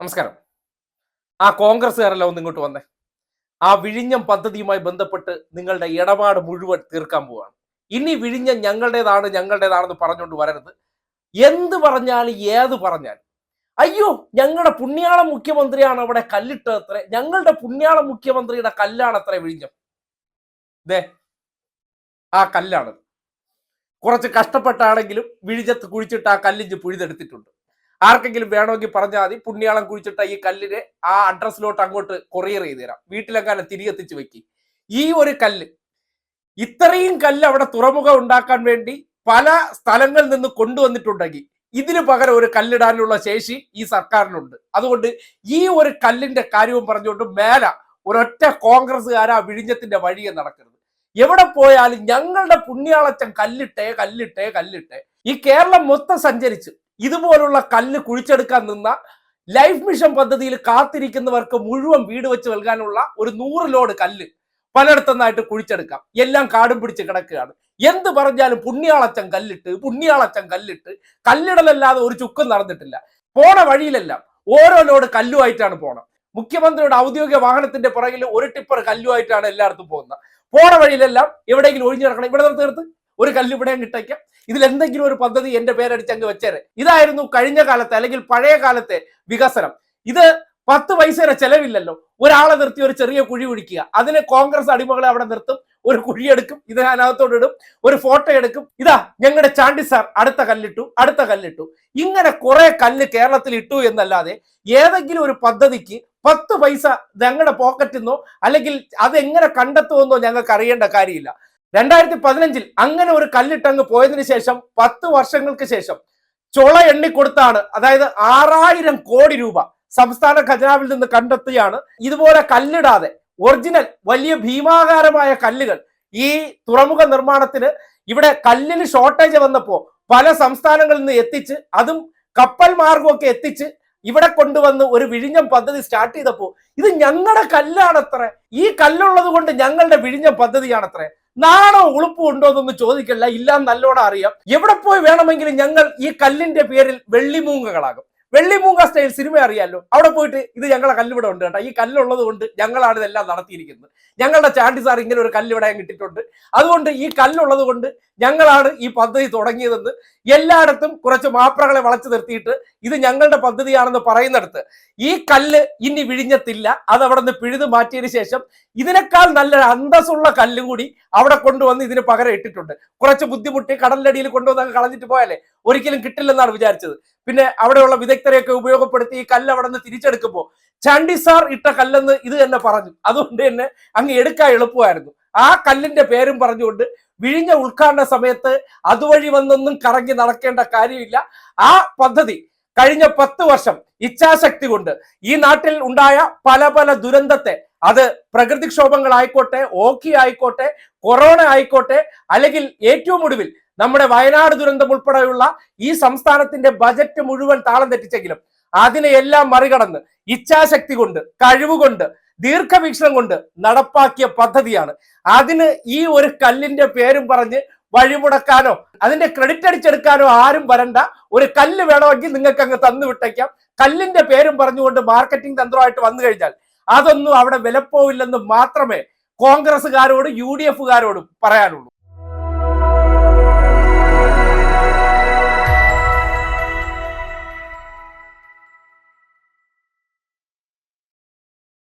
നമസ്കാരം. ആ കോൺഗ്രസ്സുകാരെല്ലാം ഒന്ന് ഇങ്ങോട്ട് വന്നേ. ആ വിഴിഞ്ഞം പദ്ധതിയുമായി ബന്ധപ്പെട്ട് നിങ്ങളുടെ ഇടപാട് മുഴുവൻ തീർക്കാൻ പോവാണ്. ഇനി വിഴിഞ്ഞം ഞങ്ങളുടേതാണ് ഞങ്ങളുടേതാണെന്ന് പറഞ്ഞുകൊണ്ട് വരരുത്. എന്ത് പറഞ്ഞാലും ഏത് പറഞ്ഞാലും. അയ്യോ ഞങ്ങളുടെ പുണ്യാള മുഖ്യമന്ത്രിയാണ് അവിടെ കല്ലിട്ടത്രേ ഞങ്ങളുടെ പുണ്യാള മുഖ്യമന്ത്രിയുടെ കല്ലാണ് അത്ര വിഴിഞ്ഞം. ദേ ആ കല്ലാണ് കുറച്ച് കഷ്ടപ്പെട്ടാണെങ്കിലും വിഴിഞ്ഞത്ത് കുഴിച്ചിട്ട് ആ കല്ലിഞ്ച് പുഴുതെടുത്തിട്ടുണ്ട്. ആർക്കെങ്കിലും വേണമെങ്കിൽ പറഞ്ഞാൽ മതി. പുണ്യാളം കുഴിച്ചിട്ട ഈ കല്ലിന് ആ അഡ്രസ്സിലോട്ട് അങ്ങോട്ട് കൊറിയർ ചെയ്ത് തരാം. വീട്ടിലെങ്ങാനും തിരികെത്തിച്ച് വെക്കി. ഈ ഒരു കല്ല് ഇത്രയും കല്ല് അവിടെ തുറമുഖം ഉണ്ടാക്കാൻ വേണ്ടി പല സ്ഥലങ്ങളിൽ നിന്ന് കൊണ്ടുവന്നിട്ടുണ്ടെങ്കിൽ ഇതിന് പകരം ഒരു കല്ലിടാനുള്ള ശേഷി ഈ സർക്കാരിനുണ്ട്. അതുകൊണ്ട് ഈ ഒരു കല്ലിന്റെ കാര്യവും പറഞ്ഞുകൊണ്ട് മേല ഒരൊറ്റ കോൺഗ്രസ്സുകാരാ വിഴിഞ്ഞത്തിന്റെ വഴിയെ നടക്കരുത്. എവിടെ പോയാലും ഞങ്ങളുടെ പുണ്യാളച്ചൻ കല്ലിട്ടേ കല്ലിട്ടേ കല്ലിട്ടേ. ഈ കേരളം മൊത്തം സഞ്ചരിച്ച് ഇതുപോലുള്ള കല്ല് കുഴിച്ചെടുക്കാൻ നിന്ന ലൈഫ് മിഷൻ പദ്ധതിയിൽ കാത്തിരിക്കുന്നവർക്ക് മുഴുവൻ വീട് വെച്ച് നൽകാനുള്ള ഒരു നൂറ് ലോഡ് കല്ല് പലയിടത്തുനിന്നായിട്ട് കുഴിച്ചെടുക്കാം. എല്ലാം കാടും പിടിച്ച് കിടക്കുകയാണ്. എന്ത് പറഞ്ഞാലും പുണ്യാളച്ചൻ കല്ലിട്ട് പുണ്യാളച്ചൻ കല്ലിട്ട് കല്ലിടലല്ലാതെ ഒരു ചുക്കും നടന്നിട്ടില്ല. പോണ വഴിയിലെല്ലാം ഓരോ ലോഡ് കല്ലുമായിട്ടാണ് പോണം മുഖ്യമന്ത്രിയുടെ ഔദ്യോഗിക വാഹനത്തിന്റെ പുറകിൽ ഒരു ടിപ്പർ കല്ലുമായിട്ടാണ് എല്ലായിടത്തും പോകുന്നത്. പോണ വഴിയിലെല്ലാം എവിടെയെങ്കിലും ഒഴിഞ്ഞു കിടക്കണം. ഇവിടെ നിന്ന് നിർത്ത്. ഒരു കല്ല് ഇവിടെ കിട്ടയ്ക്കാം ഇതിൽ എന്തെങ്കിലും ഒരു പദ്ധതി എന്റെ പേരടിച്ച് അങ്ങ് വെച്ചേരെ. ഇതായിരുന്നു കഴിഞ്ഞ കാലത്തെ അല്ലെങ്കിൽ പഴയ കാലത്തെ വികസനം. ഇത് പത്ത് പൈസയുടെ ചെലവില്ലല്ലോ. ഒരാളെ നിർത്തി ഒരു ചെറിയ കുഴി കുഴിക്കുക അതിന് കോൺഗ്രസ് അടിമകളെ അവിടെ നിർത്തും. ഒരു കുഴിയെടുക്കും ഇത് അതിനകത്തോട് ഇടും. ഒരു ഫോട്ടോ എടുക്കും. ഇതാ ഞങ്ങളുടെ ചാണ്ടി സാർ അടുത്ത കല്ലിട്ടു അടുത്ത കല്ലിട്ടു. ഇങ്ങനെ കുറെ കല്ല് കേരളത്തിൽ ഇട്ടു എന്നല്ലാതെ ഏതെങ്കിലും ഒരു പദ്ധതിക്ക് പത്ത് പൈസ ഞങ്ങളുടെ പോക്കറ്റിൽ നിന്നോ അല്ലെങ്കിൽ അത് എങ്ങനെ കണ്ടെത്തുമെന്നോ ഞങ്ങൾക്ക് അറിയേണ്ട കാര്യമില്ല. രണ്ടായിരത്തി പതിനഞ്ചിൽ അങ്ങനെ ഒരു കല്ലിട്ടങ്ങ് പോയതിനു ശേഷം പത്ത് വർഷങ്ങൾക്ക് ശേഷം ചുള എണ്ണിക്കൊടുത്താണ് അതായത് ആറായിരം കോടി രൂപ സംസ്ഥാന ഖജനാവിൽ നിന്ന് കണ്ടെത്തിയാണ് ഇതുപോലെ കല്ലിടാതെ ഒറിജിനൽ വലിയ ഭീമാകാരമായ കല്ലുകൾ ഈ തുറമുഖ നിർമ്മാണത്തിന് ഇവിടെ കല്ലിന് ഷോർട്ടേജ് വന്നപ്പോൾ പല സംസ്ഥാനങ്ങളിൽ നിന്ന് എത്തിച്ച് അതും കപ്പൽ മാർഗമൊക്കെ എത്തിച്ച് ഇവിടെ കൊണ്ടുവന്ന് ഒരു വിഴിഞ്ഞം പദ്ധതി സ്റ്റാർട്ട് ചെയ്തപ്പോൾ ഇത് ഞങ്ങളുടെ കല്ലാണത്രേ. ഈ കല്ലുള്ളത് കൊണ്ട് ഞങ്ങളുടെ വിഴിഞ്ഞം പദ്ധതിയാണത്രേ. നാണോ ഉളുപ്പും ഉണ്ടോ എന്നൊന്നും ചോദിക്കല്ല. ഇല്ല നല്ലോണം അറിയാം. എവിടെ പോയി വേണമെങ്കിലും ഞങ്ങൾ ഈ കല്ലിന്റെ പേരിൽ വെള്ളിമൂങ്ങകളാകും. വെള്ളിമൂങ്ങ സ്റ്റൈൽ സിനിമ അറിയാലോ? അവിടെ പോയിട്ട് ഇത് ഞങ്ങളെ കല്ലിവിടെ ഉണ്ട് കേട്ടോ. ഈ കല്ലുള്ളത് കൊണ്ട് ഞങ്ങളാണ് ഇതെല്ലാം നടത്തിയിരിക്കുന്നത്. ഞങ്ങളുടെ ചാണ്ടി സാർ ഇങ്ങനെ ഒരു കല്ലിവിടെ കിട്ടിയിട്ടുണ്ട് അതുകൊണ്ട് ഈ കല്ലുള്ളത് കൊണ്ട് ഞങ്ങളാണ് ഈ പദ്ധതി തുടങ്ങിയതെന്ന് എല്ലായിടത്തും കുറച്ച് മാപ്രകളെ വളച്ചു നിർത്തിയിട്ട് ഇത് ഞങ്ങളുടെ പദ്ധതിയാണെന്ന് പറയുന്നിടത്ത് ഈ കല്ല് ഇനി വിഴിഞ്ഞത്തില്ല അത് അവിടെ നിന്ന് പിഴുതു മാറ്റിയതിനു ശേഷം ഇതിനേക്കാൾ നല്ല അന്തസ്സുള്ള കല്ല് കൂടി അവിടെ കൊണ്ടുവന്ന് ഇതിന് പകരം ഇട്ടിട്ടുണ്ട്. കുറച്ച് ബുദ്ധിമുട്ടി കടലിനടിയിൽ കൊണ്ടുവന്ന് അങ്ങ് കളഞ്ഞിട്ട് പോയാലേ ഒരിക്കലും കിട്ടില്ലെന്നാണ് വിചാരിച്ചത്. പിന്നെ അവിടെയുള്ള വിദഗ്ധരെയൊക്കെ ഉപയോഗപ്പെടുത്തി ഈ കല്ല് അവിടെ നിന്ന് തിരിച്ചെടുക്കുമ്പോൾ ചാണ്ടി സാർ ഇട്ട കല്ലെന്ന് ഇത് തന്നെ പറഞ്ഞു. അതുകൊണ്ട് തന്നെ അങ്ങ് എടുക്കാൻ എളുപ്പമായിരുന്നു. ആ കല്ലിന്റെ പേരും പറഞ്ഞുകൊണ്ട് വിഴിഞ്ഞ ഉദ്ഘാടന സമയത്ത് അതുവഴി വന്നൊന്നും കറങ്ങി നടക്കേണ്ട കാര്യമില്ല. ആ പദ്ധതി കഴിഞ്ഞ പത്ത് വർഷം ഇച്ഛാശക്തി കൊണ്ട് ഈ നാട്ടിൽ ഉണ്ടായ പല പല ദുരന്തത്തെ അത് പ്രകൃതിക്ഷോഭങ്ങളായിക്കോട്ടെ ഓക്കി ആയിക്കോട്ടെ കൊറോണ ആയിക്കോട്ടെ അല്ലെങ്കിൽ ഏറ്റവും ഒടുവിൽ നമ്മുടെ വയനാട് ദുരന്തം ഉൾപ്പെടെയുള്ള ഈ സംസ്ഥാനത്തിന്റെ ബജറ്റ് മുഴുവൻ താളം തെറ്റിച്ചെങ്കിലും അതിനെയെല്ലാം മറികടന്ന് ഇച്ഛാശക്തി കൊണ്ട് കഴിവുകൊണ്ട് ദീർഘവീക്ഷണം കൊണ്ട് നടപ്പാക്കിയ പദ്ധതിയാണ്. അതിന് ഈ ഒരു കല്ലിന്റെ പേരും പറഞ്ഞ് വഴിമുടക്കാനോ അതിന്റെ ക്രെഡിറ്റ് അടിച്ചെടുക്കാനോ ആരും വരണ്ട. ഒരു കല്ല് വേണമെങ്കിൽ നിങ്ങൾക്ക് അങ്ങ് തന്നു വിട്ടേക്കാം. കല്ലിന്റെ പേരും പറഞ്ഞുകൊണ്ട് മാർക്കറ്റിംഗ് തന്ത്രമായിട്ട് വന്നു കഴിഞ്ഞാൽ അതൊന്നും അവിടെ വിലപ്പോവില്ലെന്ന് മാത്രമേ കോൺഗ്രസ്സുകാരോടും യു ഡി എഫുകാരോടും പറയാനുള്ളൂ.